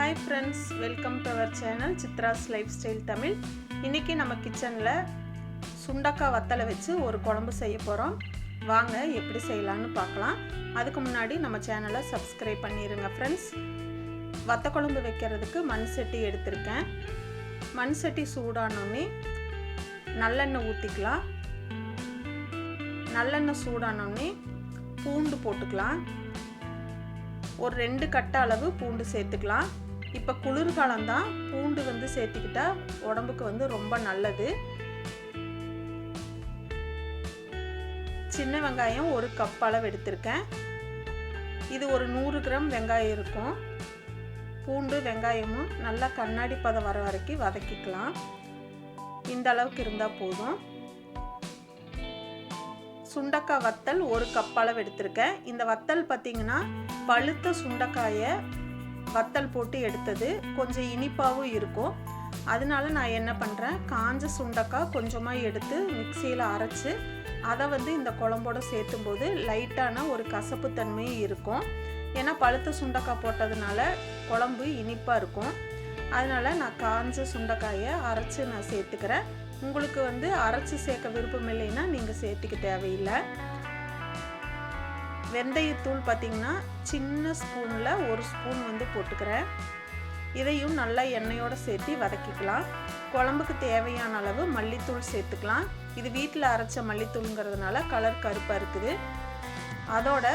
Hi friends welcome to our channel Chitra's life style Tamil இன்றைக்கி நம்ம கிச்சனில் சுண்டக்காய் வத்தலை வச்சு ஒரு குழம்பு செய்ய போகிறோம் வாங்க எப்படி செய்யலான்னு பார்க்கலாம். அதுக்கு முன்னாடி நம்ம சேனலை சப்ஸ்கிரைப் பண்ணிடுங்க ஃப்ரெண்ட்ஸ் வத்த குழம்பு வைக்கிறதுக்கு மண் சட்டி எடுத்திருக்கேன். மண் சட்டி சூடானோடனே நல்லெண்ணெய் ஊற்றிக்கலாம் நல்லெண்ணெய் சூடானோடனே பூண்டு போட்டுக்கலாம். ஒரு ரெண்டு கட்ட அளவு பூண்டு சேர்த்துக்கலாம். இப்போ குளிர்காலம் தான் பூண்டு வந்து சேர்த்துக்கிட்டா உடம்புக்கு வந்து ரொம்ப நல்லது. சின்ன வெங்காயம் ஒரு கப் அளவு எடுத்திருக்கேன். இது ஒரு நூறு கிராம் வெங்காயம் இருக்கும். பூண்டு வெங்காயமும் நல்லா கண்ணாடி பதம் வர வரைக்கும் வதக்கிக்கலாம். இந்த அளவுக்கு இருந்தால் போதும். சுண்டக்காய் வத்தல் ஒரு கப் அளவு எடுத்திருக்கேன். இந்த வத்தல் பார்த்திங்கன்னா பழுத்த சுண்டக்காயை வத்தல் போட்டு எடுத்தது. கொஞ்சம் இனிப்பாகவும் இருக்கும். அதனால நான் என்ன பண்ணுறேன் காஞ்ச சுண்டக்காய் கொஞ்சமாக எடுத்து மிக்சியில் அரைச்சி அதை வந்து இந்த குழம்போட சேர்த்தும் போது லைட்டான ஒரு கசப்பு தன்மையும் இருக்கும். ஏன்னா பழுத்த சுண்டக்காய் போட்டதுனால குழம்பு இனிப்பாக இருக்கும். அதனால் நான் காஞ்ச சுண்டைக்காயை அரைச்சி நான் சேர்த்துக்கிறேன். உங்களுக்கு வந்து அரைச்சி சேர்க்க விருப்பம் இல்லைன்னா நீங்கள் சேர்த்துக்க தேவையில்லை. வெந்தயத்தூள் பார்த்திங்கன்னா சின்ன ஸ்பூனில் ஒரு ஸ்பூன் வந்து போட்டுக்கிறேன். இதையும் நல்லா எண்ணெயோடு சேர்த்து வதக்கிக்கலாம். குழம்புக்கு தேவையான அளவு மல்லித்தூள் சேர்த்துக்கலாம். இது வீட்டில் அரைச்ச மல்லித்தூளுங்கிறதுனால கலர் கருப்பாக இருக்குது. அதோட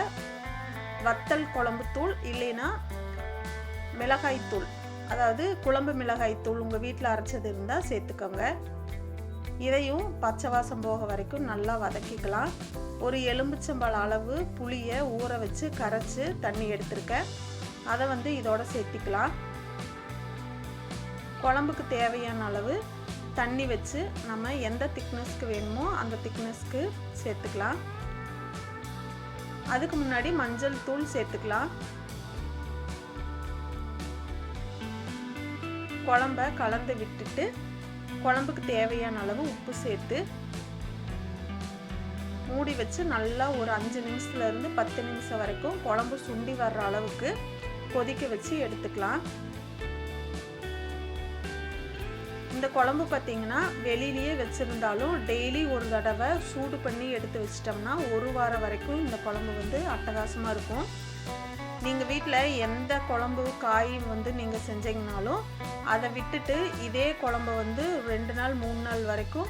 வத்தல் குழம்பு தூள் இல்லைன்னா மிளகாய்த்தூள். அதாவது குழம்பு மிளகாய் தூள் உங்கள் வீட்டில் அரைச்சது இருந்தால் சேர்த்துக்கோங்க. இதையும் பச்சை வாசம் போக வரைக்கும் நல்லா வதக்கிக்கலாம். ஒரு எலும்புச்சம்பழ அளவு புளியை ஊற வச்சு கரைச்சி தண்ணி எடுத்திருக்கேன். அதை வந்து இதோட சேர்த்திக்கலாம். குழம்புக்கு தேவையான அளவு தண்ணி வச்சு நம்ம எந்த திக்னஸ்க்கு வேணுமோ அந்த திக்னஸ்க்கு சேர்த்துக்கலாம். அதுக்கு முன்னாடி மஞ்சள் தூள் சேர்த்துக்கலாம். குழம்ப கலந்து விட்டுட்டு குழம்புக்கு தேவையான அளவு உப்பு சேர்த்து மூடி வச்சு நல்லா ஒரு அஞ்சு நிமிஷத்துலேருந்து பத்து நிமிஷம் வரைக்கும் குழம்பு சுண்டி வர்ற அளவுக்கு கொதிக்க வச்சு எடுத்துக்கலாம். இந்த குழம்பு பார்த்திங்கன்னா வெளியிலேயே வச்சுருந்தாலும் டெய்லி ஒரு தடவை சூடு பண்ணி எடுத்து வச்சிட்டோம்னா ஒரு வாரம் வரைக்கும் இந்த குழம்பு வந்து அட்டகாசமாக இருக்கும். நீங்கள் வீட்டில் எந்த குழம்பு காயும் வந்து நீங்கள் செஞ்சீங்கனாலும் அதை விட்டுட்டு இதே குழம்பு வந்து ரெண்டு நாள் மூணு நாள் வரைக்கும்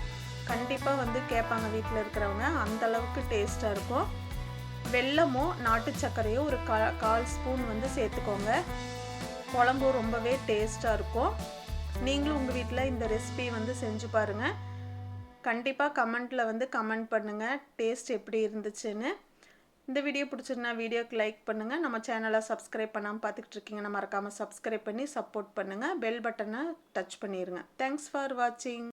கண்டிப்பாக வந்து கேட்பாங்க வீட்டில் இருக்கிறவங்க. அந்தளவுக்கு டேஸ்ட்டாக இருக்கும். வெல்லமோ நாட்டு சர்க்கரையோ ஒரு கா கால் ஸ்பூன் வந்து சேர்த்துக்கோங்க. குழம்பு ரொம்பவே டேஸ்ட்டாக இருக்கும். நீங்களும் உங்கள் வீட்டில் இந்த ரெசிபி வந்து செஞ்சு பாருங்கள் கண்டிப்பாக கமெண்ட்டில் வந்து கமெண்ட் பண்ணுங்கள் டேஸ்ட் எப்படி இருந்துச்சுன்னு. இந்த வீடியோ பிடிச்சிருந்தா வீடியோக்கு லைக் பண்ணுங்கள் நம்ம சேனலை சப்ஸ்கிரைப் பண்ணாமல் பார்த்துக்கிட்டு இருக்கீங்கன்னா மறக்காமல் சப்ஸ்கிரைப் பண்ணி சப்போர்ட் பண்ணுங்கள் பெல் பட்டனை டச் பண்ணிடுங்க தேங்க்ஸ் ஃபார் வாட்சிங்